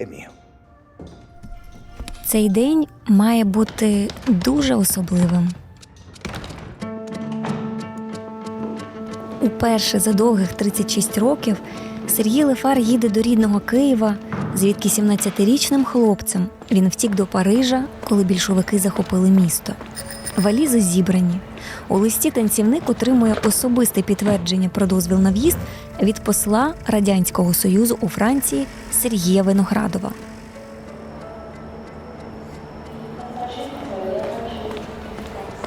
è. Цей день має бути дуже особливим. Уперше за довгих 36 років Сергій Лефар їде до рідного Києва, звідки 17-річним хлопцем він втік до Парижа, коли більшовики захопили місто. Валізи зібрані. У листі танцівник отримує особисте підтвердження про дозвіл на в'їзд від посла Радянського Союзу у Франції Сергія Виноградова.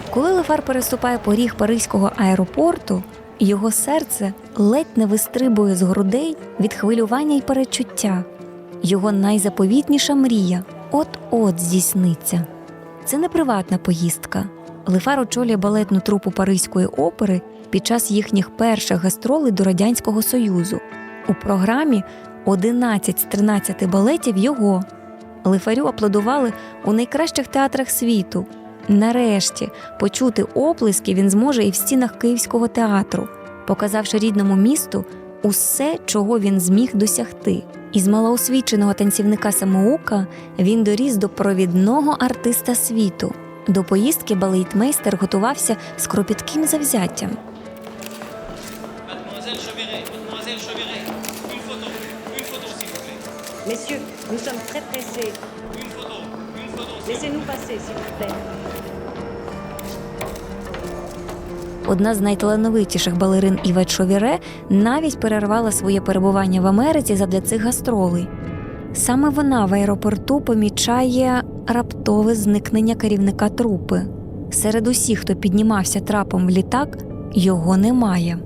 Коли Лефар переступає поріг Паризького аеропорту, його серце ледь не вистрибує з грудей від хвилювання й перечуття. Його найзаповітніша мрія от-от здійсниться. Це не приватна поїздка. Лефар очолює балетну трупу Паризької опери під час їхніх перших гастролей до Радянського Союзу. У програмі 11 з 13 балетів його. Лефарю аплодували у найкращих театрах світу. Нарешті почути оплески він зможе і в стінах Київського театру, показавши рідному місту усе, чого він зміг досягти. Із малоосвіченого танцівника самоука він доріс до провідного артиста світу. До поїздки балетмейстер готувався з кропітким завзяттям. Messieurs, nous sommes très pressés. Une photo, une photo. Laissez-nous passer, s'il vous plaît. Одна з найталановитіших балерин Івет Шовіре навіть перервала своє перебування в Америці задля цих гастролей. Саме вона в аеропорту помічає раптове зникнення керівника трупи. Серед усіх, хто піднімався трапом в літак, його немає.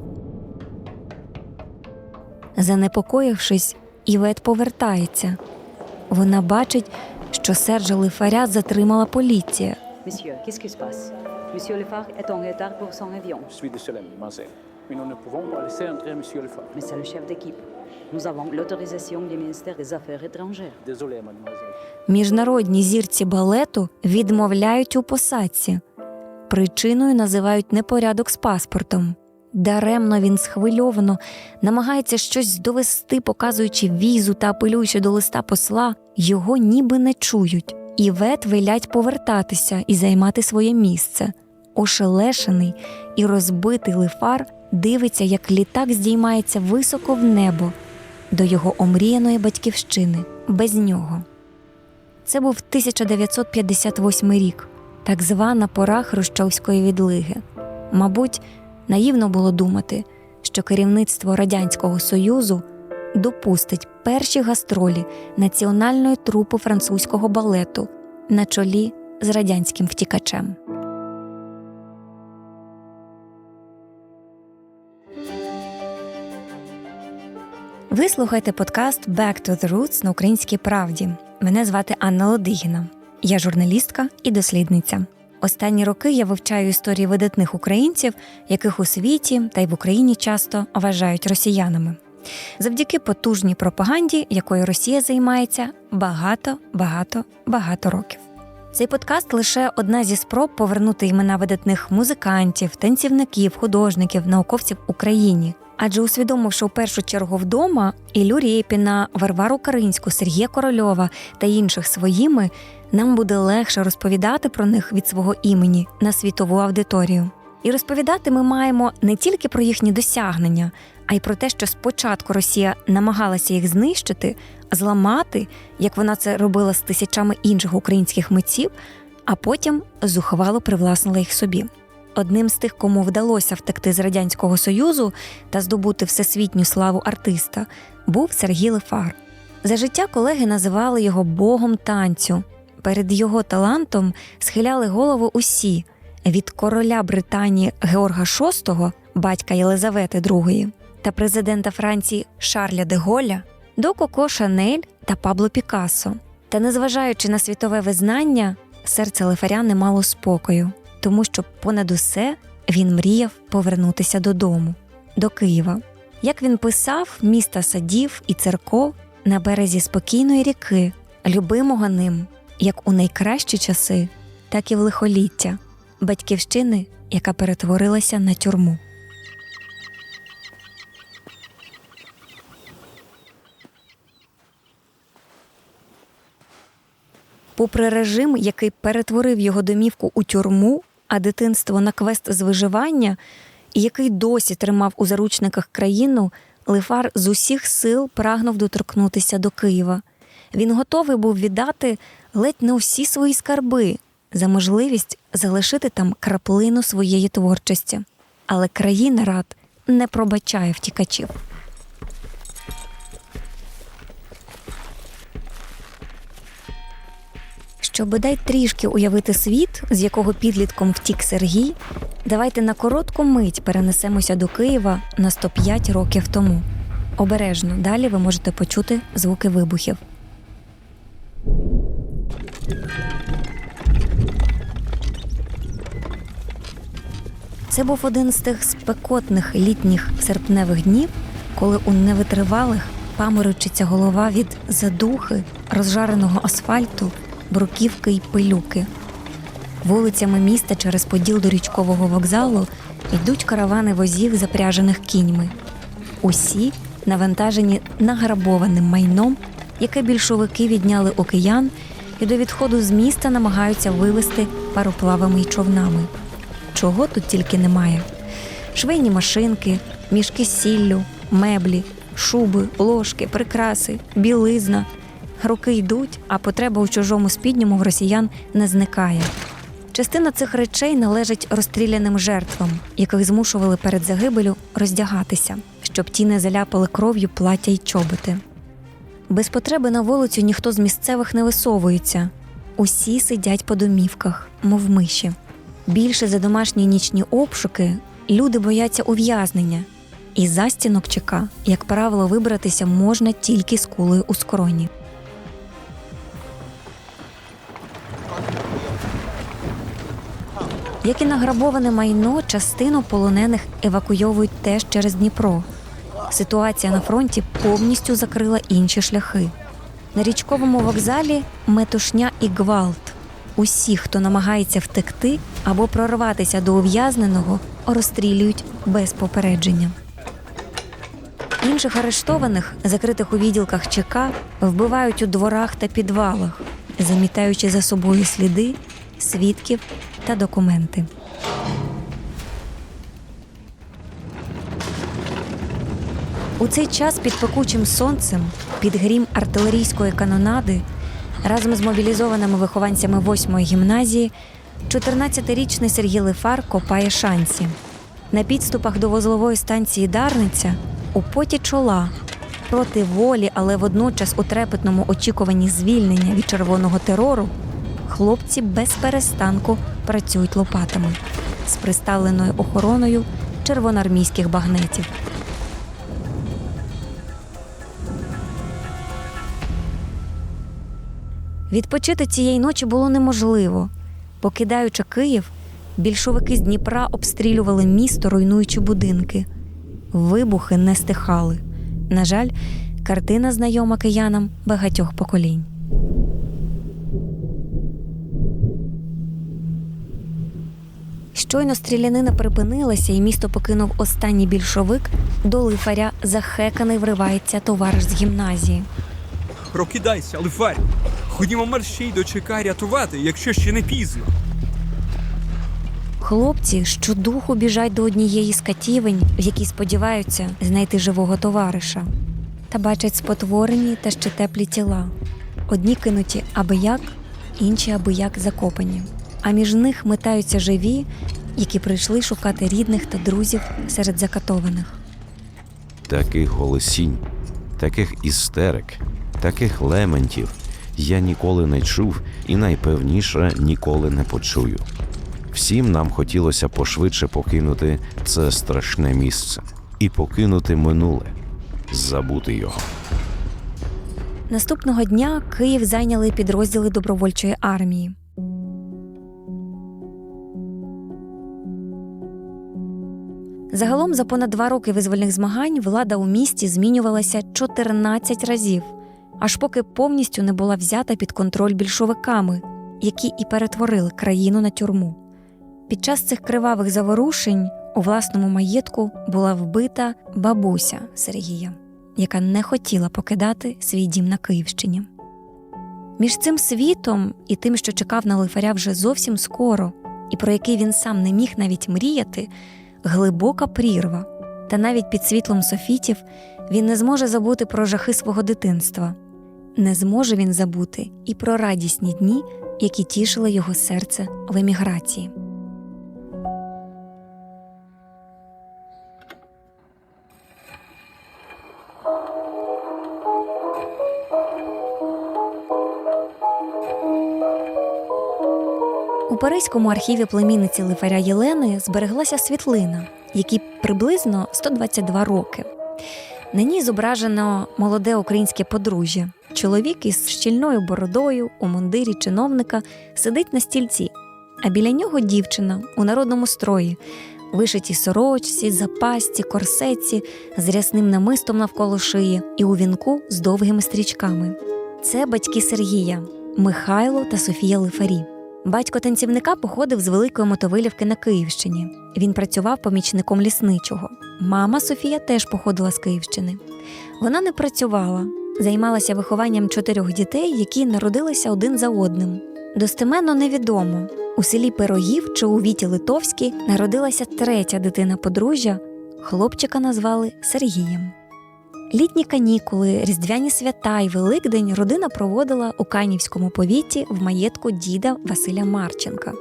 Занепокоївшись, Івет повертається. Вона бачить, що Сержа Лифаря затримала поліція. Міжнародні зірці балету відмовляють у посадці. Причиною називають непорядок з паспортом. Даремно він схвильовано намагається щось довести, показуючи візу та апелюючи до листа посла, його ніби не чують. Івет велять повертатися і займати своє місце. Ошелешений і розбитий лифар дивиться, як літак здіймається високо в небо до його омріяної батьківщини без нього. Це був 1958 рік, так звана пора Хрущовської відлиги. Мабуть, наївно було думати, що керівництво Радянського Союзу допустить перші гастролі національної трупи французького балету на чолі з радянським втікачем. Ви слухаєте подкаст Back to the Roots на українській правді. Мене звати Анна Лодигіна. Я журналістка і дослідниця. Останні роки я вивчаю історії видатних українців, яких у світі та й в Україні часто вважають росіянами. Завдяки потужній пропаганді, якою Росія займається багато, багато, багато років. Цей подкаст лише одна зі спроб повернути імена видатних музикантів, танцівників, художників, науковців Україні. Адже усвідомивши у першу чергу вдома Ілю Рєпіна, Варвару Каринську, Сергія Корольова та інших своїми, нам буде легше розповідати про них від свого імені на світову аудиторію. І розповідати ми маємо не тільки про їхні досягнення, а й про те, що спочатку Росія намагалася їх знищити, зламати, як вона це робила з тисячами інших українських митців, а потім зухвало привласнила їх собі. Одним з тих, кому вдалося втекти з радянського союзу та здобути всесвітню славу артиста, був Сергій Лефар. За життя колеги називали його богом танцю. Перед його талантом схиляли голову усі від короля Британії Георга VI, батька Єлизавети II, та президента Франції Шарля де Голля до Коко Шанель та Пабло Пікассо. Та незважаючи на світове визнання, серце Лефаря не мало спокою, тому що понад усе він мріяв повернутися додому, до Києва. Як він писав, міста садів і церков на березі спокійної ріки, любимого ним як у найкращі часи, так і в лихоліття, батьківщини, яка перетворилася на тюрму. Попри режим, який перетворив його домівку у тюрму, а дитинство на квест з виживання, і який досі тримав у заручниках країну, Лифар з усіх сил прагнув доторкнутися до Києва. Він готовий був віддати ледь не усі свої скарби за можливість залишити там краплину своєї творчості. Але країна рад не пробачає втікачів. Щоб бодай трішки уявити світ, з якого підлітком втік Сергій, давайте на коротку мить перенесемося до Києва на 105 років тому. Обережно далі ви можете почути звуки вибухів. Це був один з тих спекотних літніх серпневих днів, коли у невитривалих паморочиться голова від задухи, розжареного асфальту, бруківки й пилюки. Вулицями міста через поділ до річкового вокзалу йдуть каравани возів, запряжених кіньми. Усі навантажені награбованим майном, яке більшовики відняли киян, і до відходу з міста намагаються вивезти пароплавами й човнами. Чого тут тільки немає: швейні машинки, мішки з сіллю, меблі, шуби, ложки, прикраси, білизна. Роки йдуть, а потреба у чужому спідньому в росіян не зникає. Частина цих речей належить розстріляним жертвам, яких змушували перед загибелю роздягатися, щоб ті не заляпали кров'ю плаття й чоботи. Без потреби на вулицю ніхто з місцевих не висовується. Усі сидять по домівках, мов миші. Більше за домашні нічні обшуки люди бояться ув'язнення, і застінок ЧК, як правило, вибратися можна тільки з кулею у скроні. Як і награбоване майно, частину полонених евакуйовують теж через Дніпро. Ситуація на фронті повністю закрила інші шляхи. На річковому вокзалі метушня і гвалт. Усі, хто намагається втекти або прорватися до ув'язненого, розстрілюють без попередження. Інших арештованих, закритих у відділках ЧК, вбивають у дворах та підвалах, замітаючи за собою сліди, свідків та документи. У цей час під пекучим сонцем, під грім артилерійської канонади, разом з мобілізованими вихованцями 8-ї гімназії, 14-річний Сергій Лифар копає шанці. На підступах до вузлової станції Дарниця у поті чола проти волі, але водночас у трепетному очікуванні звільнення від червоного терору, хлопці без перестанку працюють лопатами з приставленою охороною червоноармійських багнетів. Відпочити цієї ночі було неможливо. Покидаючи Київ, більшовики з Дніпра обстрілювали місто, руйнуючи будинки. Вибухи не стихали. На жаль, картина знайома киянам багатьох поколінь. Щойно стрілянина припинилася, і місто покинув останній більшовик, до лифаря захеканий вривається товариш з гімназії. Прокидайся, лифарь! Ходімо мерщій до ЧК рятувати, якщо ще не пізно. Хлопці щодуху біжать до однієї з катівень, в якій сподіваються знайти живого товариша, та бачать спотворені та ще теплі тіла. Одні кинуті аби як, інші аби як закопані. А між них метаються живі, які прийшли шукати рідних та друзів серед закатованих. Таких голосінь, таких істерик, таких лементів я ніколи не чув і найпевніше ніколи не почую. Всім нам хотілося пошвидше покинути це страшне місце і покинути минуле, забути його. Наступного дня Київ зайняли підрозділи добровольчої армії. Загалом за понад два роки визвольних змагань влада у місті змінювалася 14 разів, аж поки повністю не була взята під контроль більшовиками, які і перетворили країну на тюрму. Під час цих кривавих заворушень у власному маєтку була вбита бабуся Сергія, яка не хотіла покидати свій дім на Київщині. Між цим світом і тим, що чекав на лифаря вже зовсім скоро, і про який він сам не міг навіть мріяти, глибока прірва. Та навіть під світлом софітів він не зможе забути про жахи свого дитинства. Не зможе він забути і про радісні дні, які тішили його серце в еміграції. У Паризькому архіві племінниці Лифаря Єлени збереглася світлина, якій приблизно 122 роки. На ній зображено молоде українське подружжя. Чоловік із щільною бородою у мундирі чиновника сидить на стільці, а біля нього дівчина у народному строї, вишитій сорочці, запасці, корсетці, з рясним намистом навколо шиї і у вінку з довгими стрічками. Це батьки Сергія, Михайло та Софія Лифарі. Батько танцівника походив з Великої Мотовилівки на Київщині. Він працював помічником лісничого. Мама Софія теж походила з Київщини. Вона не працювала, займалася вихованням чотирьох дітей, які народилися один за одним. Достеменно невідомо. У селі Пирогів чи у Віті Литовській народилася третя дитина подружжя. Хлопчика назвали Сергієм. Літні канікули, різдвяні свята й Великдень родина проводила у Канівському повіті в маєтку діда Василя Марченка.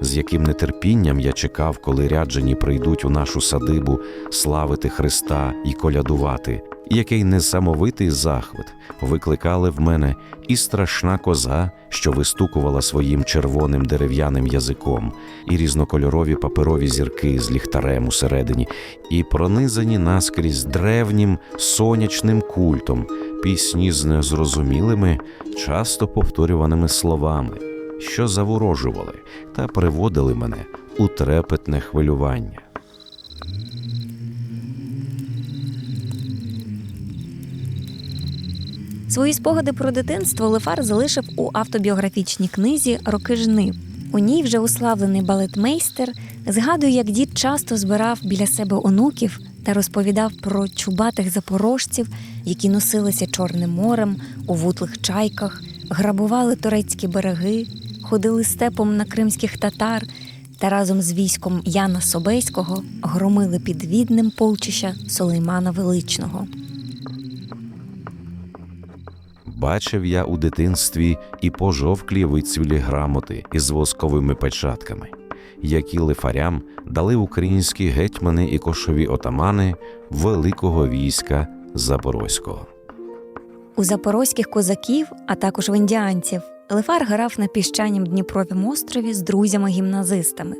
з яким нетерпінням я чекав, коли ряджені прийдуть у нашу садибу славити Христа і колядувати, який несамовитий захват викликали в мене і страшна коза, що вистукувала своїм червоним дерев'яним язиком, і різнокольорові паперові зірки з ліхтарем усередині, і пронизані наскрізь древнім сонячним культом, пісні з незрозумілими, часто повторюваними словами що заворожували та приводили мене у трепетне хвилювання. Свої спогади про дитинство Лефар залишив у автобіографічній книзі Роки жнив. У ній вже уславлений балетмейстер згадує, як дід часто збирав біля себе онуків та розповідав про чубатих запорожців, які носилися Чорним морем у вутлих чайках, грабували турецькі береги, ходили степом на кримських татар та разом з військом Яна Собейського громили під Віднем полчища Сулеймана Величного. Бачив я у дитинстві і пожовклі вицвілі грамоти із восковими печатками, які лифарям дали українські гетьмани і кошові отамани великого війська Запорозького. У запорозьких козаків, а також в індіанців, Лефар грав на піщанім Дніпровім острові з друзями-гімназистами.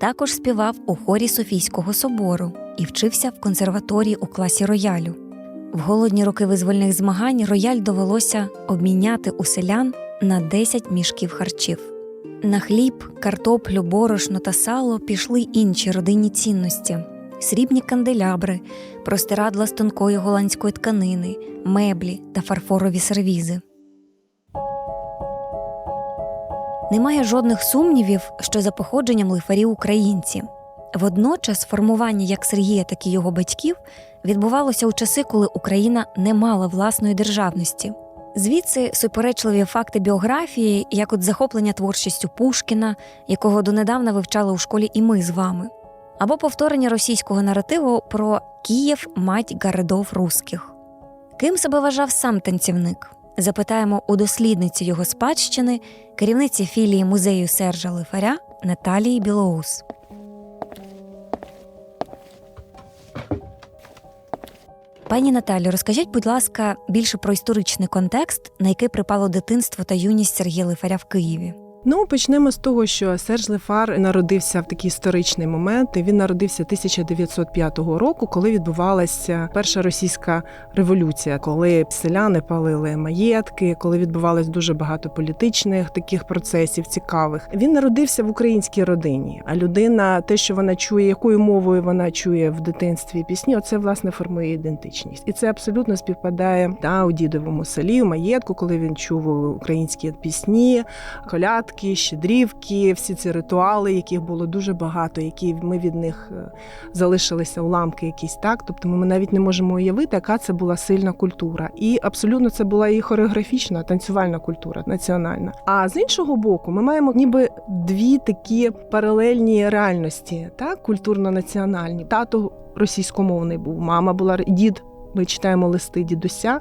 Також співав у хорі Софійського собору і вчився в консерваторії у класі роялю. В голодні роки визвольних змагань рояль довелося обміняти у селян на 10 мішків харчів. На хліб, картоплю, борошно та сало пішли інші родинні цінності: срібні канделябри, простирадла з тонкої голландської тканини, меблі та фарфорові сервізи. Немає жодних сумнівів, що за походженням лифарі українці. Водночас формування як Сергія, так і його батьків відбувалося у часи, коли Україна не мала власної державності. Звідси суперечливі факти біографії, як от захоплення творчістю Пушкіна, якого донедавна вивчали у школі і ми з вами, або повторення російського наративу про Київ мать городов русських. Ким себе вважав сам танцівник? Запитаємо у дослідниці його спадщини, керівниці філії музею Сержа Лифаря Наталії Білоус. Пані Наталі, розкажіть, будь ласка, більше про історичний контекст, на який припало дитинство та юність Сергія Лифаря в Києві. Ну, почнемо з того, що Серж Лефар народився в такий історичний момент. Він народився 1905 року, коли відбувалася перша російська революція, коли селяни палили маєтки, коли відбувалось дуже багато політичних таких процесів цікавих. Він народився в українській родині. А людина, те, що вона чує, якою мовою вона чує в дитинстві пісні, оце власне формує ідентичність, і це абсолютно співпадає та у дідовому селі, у маєтку, коли він чув українські пісні, колядки. Колядки, щедрівки, всі ці ритуали, яких було дуже багато, які ми від них е, залишилися уламки якісь так. Тобто ми навіть не можемо уявити, яка це була сильна культура. І абсолютно це була і хореографічна, танцювальна культура національна. А з іншого боку, ми маємо ніби дві такі паралельні реальності, так культурно-національні. Тато російськомовний був, мама була дід. Ми читаємо листи дідуся.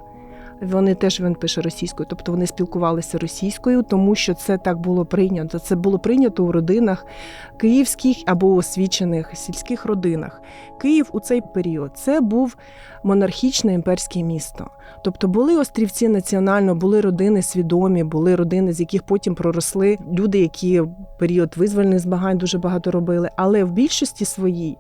Вони теж він пише російською, тобто вони спілкувалися російською, тому що це так було прийнято. Це було прийнято у родинах київських або освічених сільських родинах. Київ у цей період це був монархічне імперське місто. Тобто були острівці національно, були родини свідомі, були родини, з яких потім проросли люди, які в період визвольних змагань дуже багато робили. Але в більшості своїй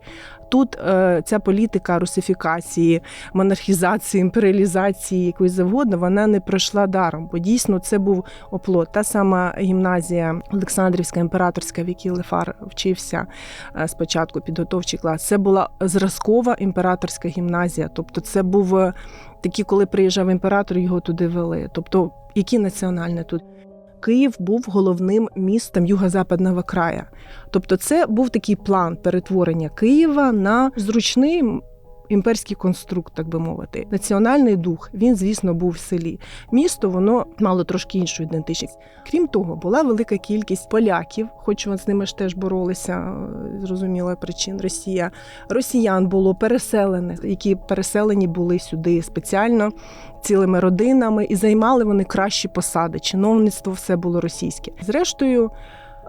тут е, ця політика русифікації, монархізації, імперіалізації, якоїсь завгодно, вона не пройшла даром, бо дійсно це був оплот. Та сама гімназія Олександрівська імператорська, в якій Лефар вчився е, спочатку, підготовчий клас. Це була зразкова імператорська гімназія. Тобто, це був е, такий, коли приїжджав імператор, його туди вели. Тобто, які національне тут. Київ був головним містом юго-западного краю. Тобто, це був такий план перетворення Києва на зручний імперський конструкт, так би мовити. Національний дух він, звісно, був в селі. Місто воно мало трошки іншу ідентичність. Крім того, була велика кількість поляків, хоч з ними ж теж боролися, е, зрозуміло причин Росія. Росіян було переселених, які переселені були сюди спеціально цілими родинами, і займали вони кращі посади. Чиновництво все було російське. Зрештою.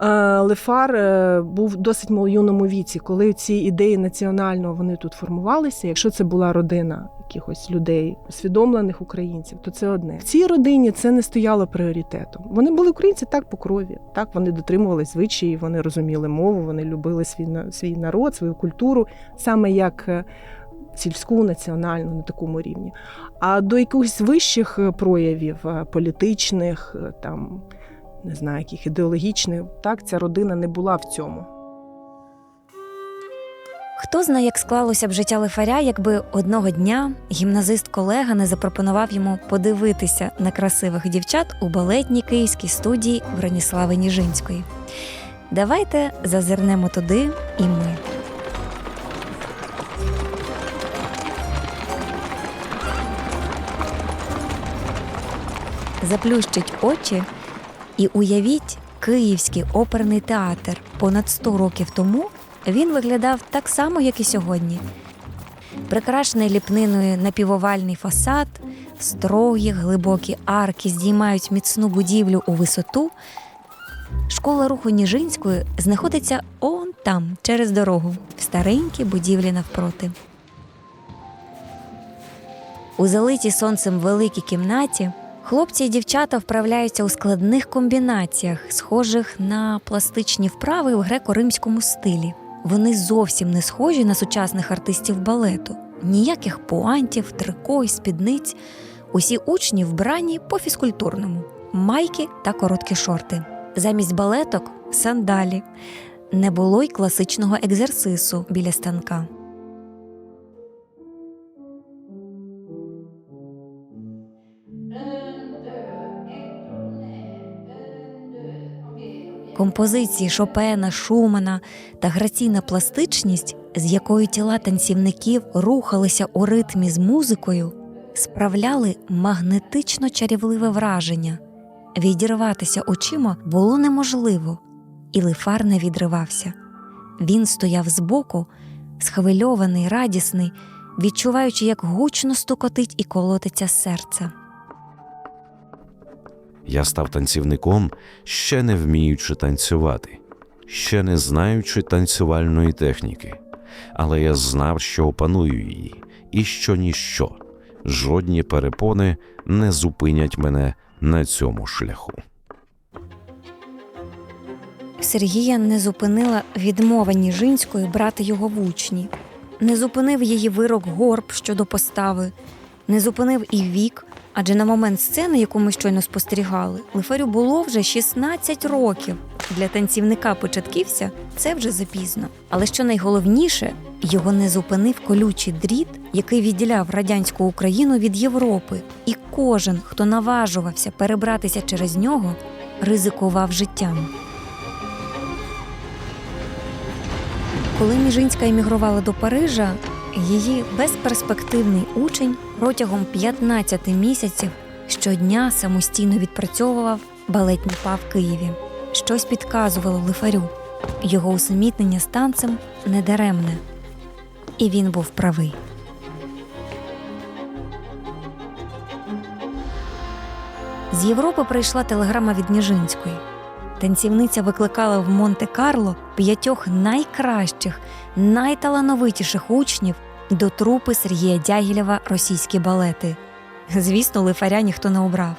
Е, Лефар е, був досить юному віці, коли ці ідеї національного вони тут формувалися. Якщо це була родина якихось людей, усвідомлених українців, то це одне. В цій родині це не стояло пріоритетом. Вони були українці так по крові. Так вони дотримували звичаї, вони розуміли мову, вони любили свій свій народ, свою культуру, саме як. е, Сільську національну на такому рівні. А до якихось вищих проявів політичних, там не знаю, яких ідеологічних, так ця родина не була в цьому. Хто знає, як склалося б життя лифаря, якби одного дня гімназист-колега не запропонував йому подивитися на красивих дівчат у балетній київській студії Броніслави Ніжинської. Давайте зазирнемо туди і ми. Заплющить очі і уявіть Київський оперний театр понад 100 років тому він виглядав так само, як і сьогодні. Прикрашений ліпниною напівовальний фасад, строгі глибокі арки здіймають міцну будівлю у висоту. Школа руху Ніжинської знаходиться он там, через дорогу, в старенькій будівлі навпроти. У залитій сонцем великій кімнаті хлопці і дівчата вправляються у складних комбінаціях, схожих на пластичні вправи в греко-римському стилі. Вони зовсім не схожі на сучасних артистів балету. Ніяких пуантів, трико й спідниць. Усі учні вбрані по фізкультурному, майки та короткі шорти. Замість балеток сандалі. Не було й класичного екзерсису біля станка. Композиції Шопена, Шумана та граційна пластичність, з якою тіла танцівників рухалися у ритмі з музикою, справляли магнетично чарівливе враження. Відірватися очима було неможливо, і лифар не відривався. Він стояв збоку, схвильований, радісний, відчуваючи, як гучно стукотить і колотиться серце. Я став танцівником, ще не вміючи танцювати, ще не знаючи танцювальної техніки, але я знав, що опаную її, і що ніщо, жодні перепони не зупинять мене на цьому шляху. Сергія не зупинила відмова Ніжинської брати його в учні, не зупинив її вирок горб щодо постави, не зупинив і вік, адже на момент сцени, яку ми щойно спостерігали, Лифарю було вже 16 років. Для танцівника початківця це вже запізно. Але що найголовніше, його не зупинив колючий дріт, який відділяв радянську Україну від Європи, і кожен, хто наважувався перебратися через нього, ризикував життям. Коли Міжинська емігрувала до Парижа, її безперспективний учень протягом 15 місяців щодня самостійно відпрацьовував балетні па в Києві. Щось підказувало лифарю. Його усамітнення з танцем недаремне. І він був правий. З Європи прийшла телеграма від Ніжинської. Танцівниця викликала в Монте-Карло п'ятьох найкращих, найталановитіших учнів до трупи Сергія Дягілєва російські балети. Звісно, лифаря ніхто не обрав.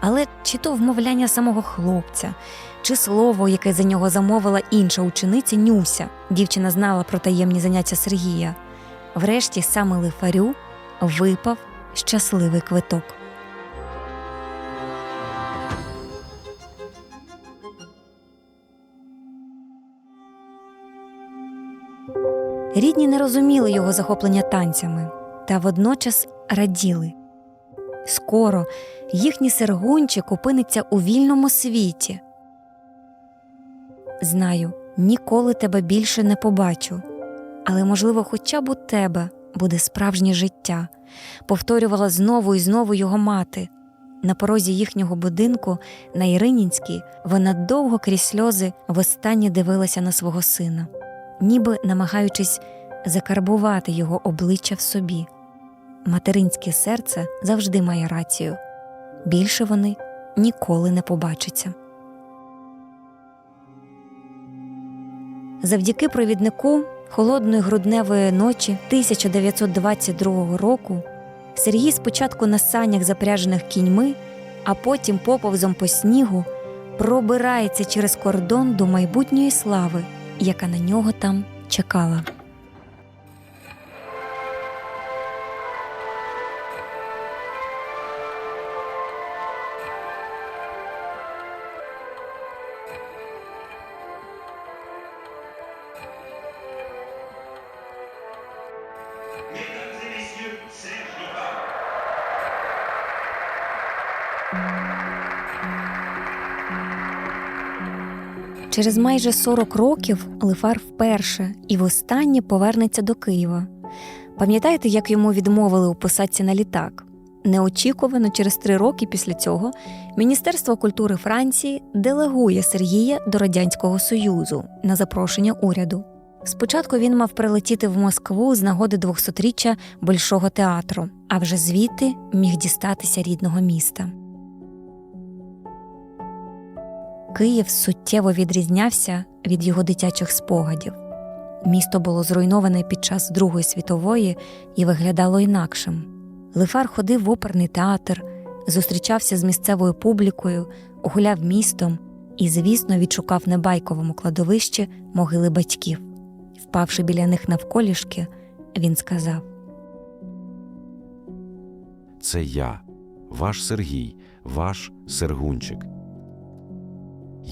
Але чи то вмовляння самого хлопця, чи слово, яке за нього замовила інша учениця Нюся, дівчина знала про таємні заняття Сергія. Врешті саме лифарю випав щасливий квиток. Рідні не розуміли його захоплення танцями та водночас раділи. Скоро їхній сергунчик опиниться у вільному світі. Знаю, ніколи тебе більше не побачу, але, можливо, хоча б у тебе буде справжнє життя, повторювала знову і знову його мати. На порозі їхнього будинку на Іринінській вона довго крізь сльози востаннє дивилася на свого сина, ніби намагаючись закарбувати його обличчя в собі. Материнське серце завжди має рацію. Більше вони ніколи не побачаться. Завдяки провіднику холодної грудневої ночі 1922 року Сергій спочатку на санях, запряжених кіньми, а потім поповзом по снігу пробирається через кордон до майбутньої слави, яка на нього там чекала. Через майже 40 років Лифар вперше і востаннє повернеться до Києва. Пам'ятаєте, як йому відмовили у на літак? Неочікувано через три роки після цього Міністерство культури Франції делегує Сергія до Радянського Союзу на запрошення уряду. Спочатку він мав прилетіти в Москву з нагоди 200-річчя Большого театру, а вже звідти міг дістатися рідного міста. Київ суттєво відрізнявся від його дитячих спогадів. Місто було зруйноване під час Другої світової і виглядало інакшим. Лифар ходив в оперний театр, зустрічався з місцевою публікою, гуляв містом і, звісно, відшукав на байковому кладовищі могили батьків. Впавши біля них навколішки, він сказав: Це я, ваш Сергій, ваш Сергунчик.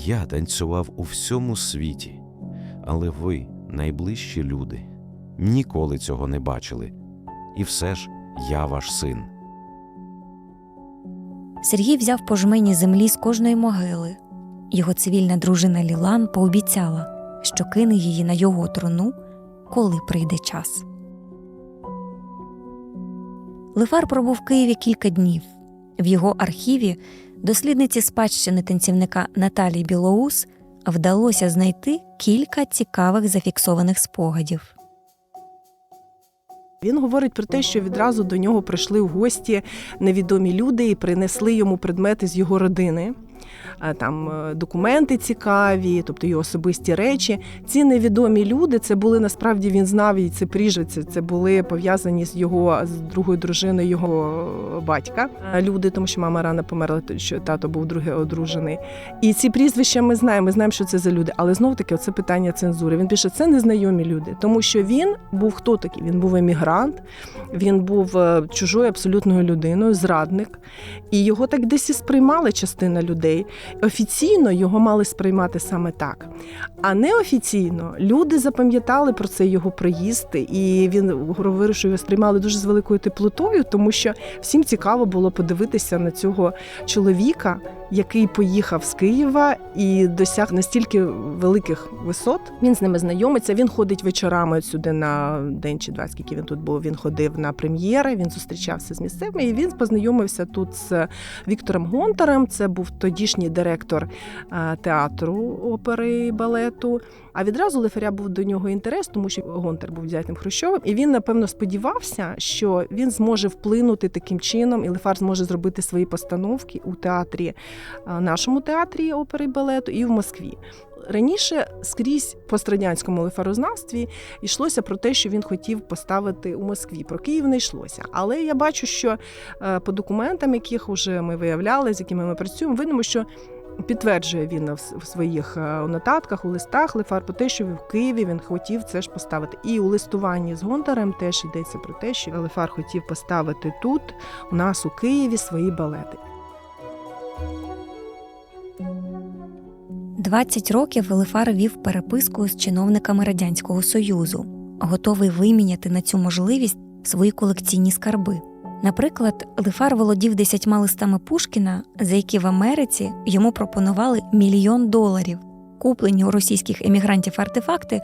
Я танцював у всьому світі, але ви, найближчі люди, ніколи цього не бачили. І все ж я ваш син. Сергій взяв по жмені землі з кожної могили. Його цивільна дружина Лілан пообіцяла, що кине її на його труну, коли прийде час. Лифар пробув в Києві кілька днів. В його архіві дослідниці спадщини танцівника Наталії Білоус вдалося знайти кілька цікавих зафіксованих спогадів. Він говорить про те, що відразу до нього прийшли в гості невідомі люди і принесли йому предмети з його родини. А Там е, документи цікаві, тобто його особисті речі. Ці невідомі люди це були насправді він знав і це пріжиці. Це були пов'язані з його з другою дружиною його батька. Е, Люди, тому що мама рано померла, що тато був другий одружений. І ці прізвища ми знаємо. Ми знаємо, що це за люди. Але знов таки це питання цензури. Він пише, це незнайомі люди, тому що він був хто такий? Він був емігрант, він був е, чужою абсолютною людиною, зрадник, і його так десь і сприймали частина людей. Офіційно його мали сприймати саме так. А неофіційно люди запам'ятали про цей його приїзд, і він говорив, що його сприймали дуже з великою теплотою, тому що всім цікаво було подивитися на цього чоловіка, який поїхав з Києва і досяг настільки великих висот. Він з ними знайомиться. Він ходить вечорами сюди на день чи два, скільки він тут був. Він ходив на прем'єри. Він зустрічався з місцевими. І він познайомився тут з Віктором Гонтарем. Це був тодішній директор е, театру опери і балету. А відразу Леферя був до нього інтерес, тому що Гонтар був взятим Хрущовим, і він напевно сподівався, що він зможе вплинути таким чином, і Лефар зможе зробити свої постановки у театрі, е, нашому театрі опери і балету, і в Москві. Раніше скрізь в пострадянському лефарознавстві йшлося про те, що він хотів поставити у Москві. Про Київ не йшлося. Але я бачу, що е, по документам, яких вже ми виявляли, з якими ми працюємо, видно, що Підтверджує він в в своїх е, нотатках, у листах Лефар про те, що в Києві він хотів це ж поставити. І у листуванні з Гонтарем теж йдеться про те, що Лефар хотів поставити тут, у нас у Києві, свої балети. 20 років Лефар вів переписку з чиновниками Радянського Союзу, готовий виміняти на цю можливість свої колекційні скарби. Наприклад, Лефар володів десятьма листами Пушкіна, за які в Америці йому пропонували мільйон доларів. Куплені у російських емігрантів артефакти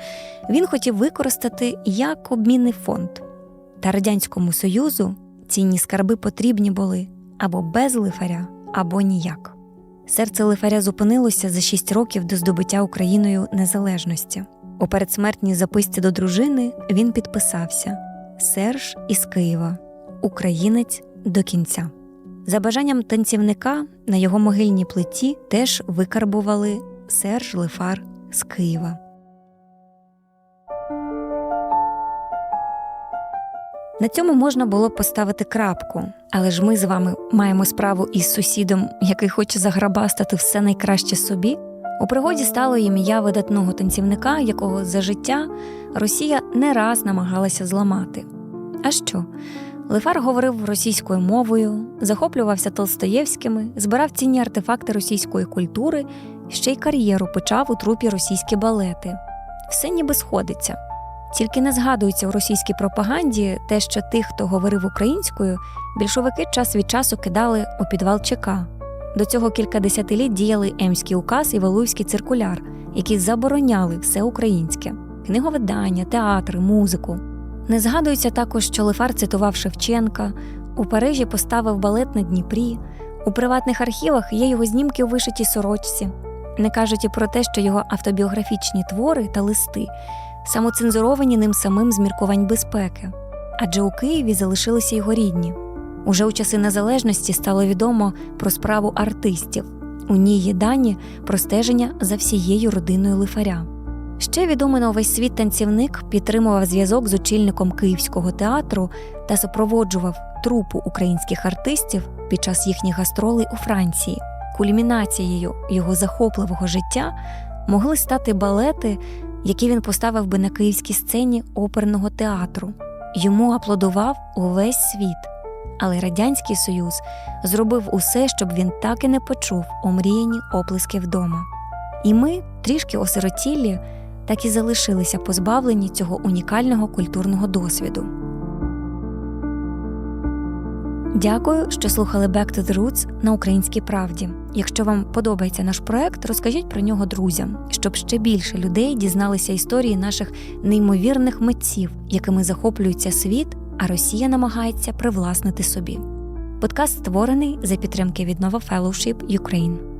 він хотів використати як обмінний фонд. Та Радянському Союзу цінні скарби потрібні були або без лифаря, або ніяк. Серце лифаря зупинилося за шість років до здобуття Україною незалежності. У передсмертній записці до дружини він підписався Серж із Києва, українець до кінця. За бажанням танцівника на його могильній плиті теж викарбували Серж Лифар з Києва. На цьому можна було поставити крапку, але ж ми з вами маємо справу із сусідом, який хоче заграбастати все найкраще собі. У пригоді стало ім'я видатного танцівника, якого за життя Росія не раз намагалася зламати. А що? Лефар говорив російською мовою, захоплювався Толстоєвськими, збирав цінні артефакти російської культури, ще й кар'єру почав у трупі російські балети. Все ніби сходиться. Тільки не згадується у російській пропаганді те, що тих, хто говорив українською, більшовики час від часу кидали у підвал ЧК. До цього кілька десятиліть діяли Емський указ і Валуївський циркуляр, які забороняли все українське книговидання, театри, музику. Не згадується також, що Лефар цитував Шевченка, у Парижі поставив балет на Дніпрі, у приватних архівах є його знімки у вишитій сорочці. Не кажуть і про те, що його автобіографічні твори та листи самоцензуровані ним самим з міркувань безпеки, адже у Києві залишилися його рідні. Уже у часи незалежності стало відомо про справу артистів. У ній є дані про стеження за всією родиною лифаря. Ще відомий на увесь світ танцівник підтримував зв'язок з очільником Київського театру та супроводжував трупу українських артистів під час їхніх гастролей у Франції. Кульмінацією його захопливого життя могли стати балети, які він поставив би на київській сцені оперного театру. Йому аплодував увесь світ. Але Радянський Союз зробив усе, щоб він так і не почув омріяні оплески вдома. І ми, трішки осиротілі, так і залишилися позбавлені цього унікального культурного досвіду. Дякую, що слухали Back to the Roots на українській правді. Якщо вам подобається наш проект, розкажіть про нього друзям, щоб ще більше людей дізналися історії наших неймовірних митців, якими захоплюється світ, а Росія намагається привласнити собі. Подкаст створений за підтримки від Nova Fellowship Ukraine.